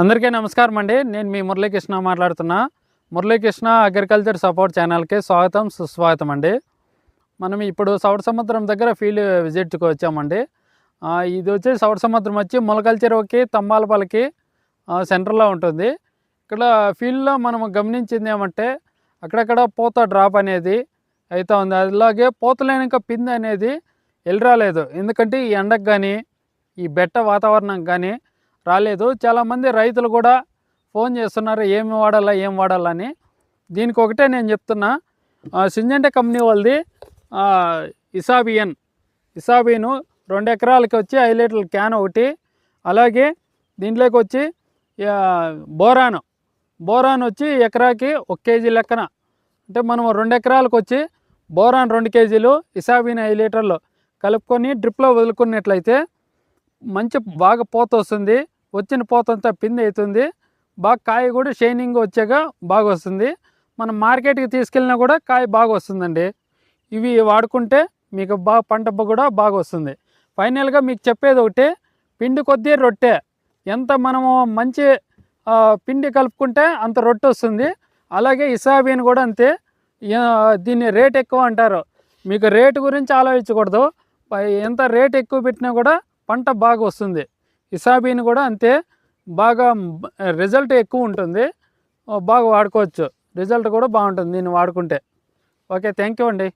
అందరికీ నమస్కారం అండి. నేను మీ మురళీకృష్ణ మాట్లాడుతున్నా. మురళీకృష్ణ అగ్రికల్చర్ సపోర్ట్ ఛానల్కి స్వాగతం సుస్వాగతం అండి. మనం ఇప్పుడు సౌర సముద్రం దగ్గర ఫీల్డ్ విజిట్కి వచ్చామండి. ఇది వచ్చి సౌర సముద్రం వచ్చి మొలకల చెరువుకి తంబాలపల్లికి సెంటర్లో ఉంటుంది. ఇక్కడ ఫీల్డ్లో మనం గమనించింది ఏమంటే అక్కడక్కడ పూత డ్రాప్ అనేది అవుతా ఉంది అలాగే పూతలేనిక పిండి అనేది వెళ్ళరాలేదు ఎందుకంటే ఈ ఎండకు కానీ ఈ బెట్ట వాతావరణం కానీ రాలేదు. చాలామంది రైతులు కూడా ఫోన్ చేస్తున్నారు ఏమి వాడాలా ఏం వాడాలని దీనికి ఒకటే నేను చెప్తున్నా. ఆ, సింజంటే కంపెనీ వాళ్ళది ఇసాబియన్. ఇసాబియను రెండు ఎకరాలకి వచ్చి ఐదు లీటర్ల క్యాన్ ఒకటి అలాగే దీంట్లోకి వచ్చి బోరాను. బోరాన్ వచ్చి ఎకరాకి ఒక కేజీ లెక్కన. అంటే మనం రెండు ఎకరాలకు వచ్చి బోరాన్ రెండు కేజీలు ఇసాబీన్ ఐదు లీటర్లు కలుపుకొని డ్రిప్లో వదులుకున్నట్లయితే మంచి బాగా పోత వస్తుంది. వచ్చిన పోతంతా పిందె పిండి అవుతుంది. బాగా కాయ కూడా షైనింగ్ వచ్చాక బాగా వస్తుంది మనం మార్కెట్కి తీసుకెళ్ళినా కూడా కాయ బాగా వస్తుందండి ఇవి వాడుకుంటే మీకు బాగా పంట కూడా బాగా వస్తుంది ఫైనల్గా మీకు చెప్పేది ఒకటి పిండి కొద్దీ రొట్టె. ఎంత మనము మంచి పిండి కలుపుకుంటే అంత రొట్టె వస్తుంది. అలాగే ఇసాబీన్ కూడా అంతే. దీన్ని రేట్ ఎక్కువ అంటారు. మీకు రేటు గురించి ఆలోచించకూడదు. ఎంత రేట్ ఎక్కువ పెట్టినా కూడా పంట బాగా వస్తుంది ఇసాబీన్ కూడా అంతే బాగా రిజల్ట్ ఎక్కువ ఉంటుంది. బాగా వాడుకోవచ్చు. రిజల్ట్ కూడా బాగుంటుంది దీన్ని వాడుకుంటే. ఓకే థ్యాంక్ యూ అండి.